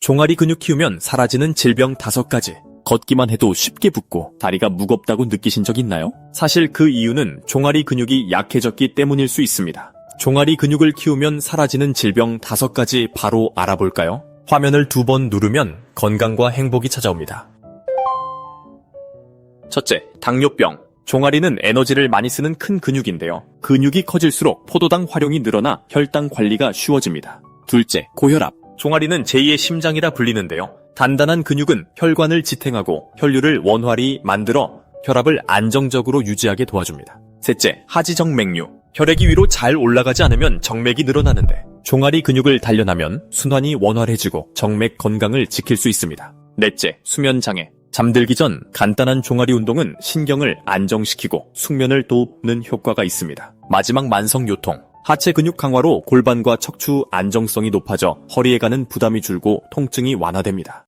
종아리 근육 키우면 사라지는 질병 다섯 가지. 걷기만 해도 쉽게 붓고 다리가 무겁다고 느끼신 적 있나요? 사실 그 이유는 종아리 근육이 약해졌기 때문일 수 있습니다. 종아리 근육을 키우면 사라지는 질병 다섯 가지 바로 알아볼까요? 화면을 두 번 누르면 건강과 행복이 찾아옵니다. 첫째, 당뇨병. 종아리는 에너지를 많이 쓰는 큰 근육인데요. 근육이 커질수록 포도당 활용이 늘어나 혈당 관리가 쉬워집니다. 둘째, 고혈압. 종아리는 제2의 심장이라 불리는데요. 단단한 근육은 혈관을 지탱하고 혈류를 원활히 만들어 혈압을 안정적으로 유지하게 도와줍니다. 셋째, 하지정맥류. 혈액이 위로 잘 올라가지 않으면 정맥이 늘어나는데 종아리 근육을 단련하면 순환이 원활해지고 정맥 건강을 지킬 수 있습니다. 넷째, 수면장애. 잠들기 전 간단한 종아리 운동은 신경을 안정시키고 숙면을 돕는 효과가 있습니다. 마지막 만성 요통. 하체 근육 강화로 골반과 척추 안정성이 높아져 허리에 가는 부담이 줄고 통증이 완화됩니다.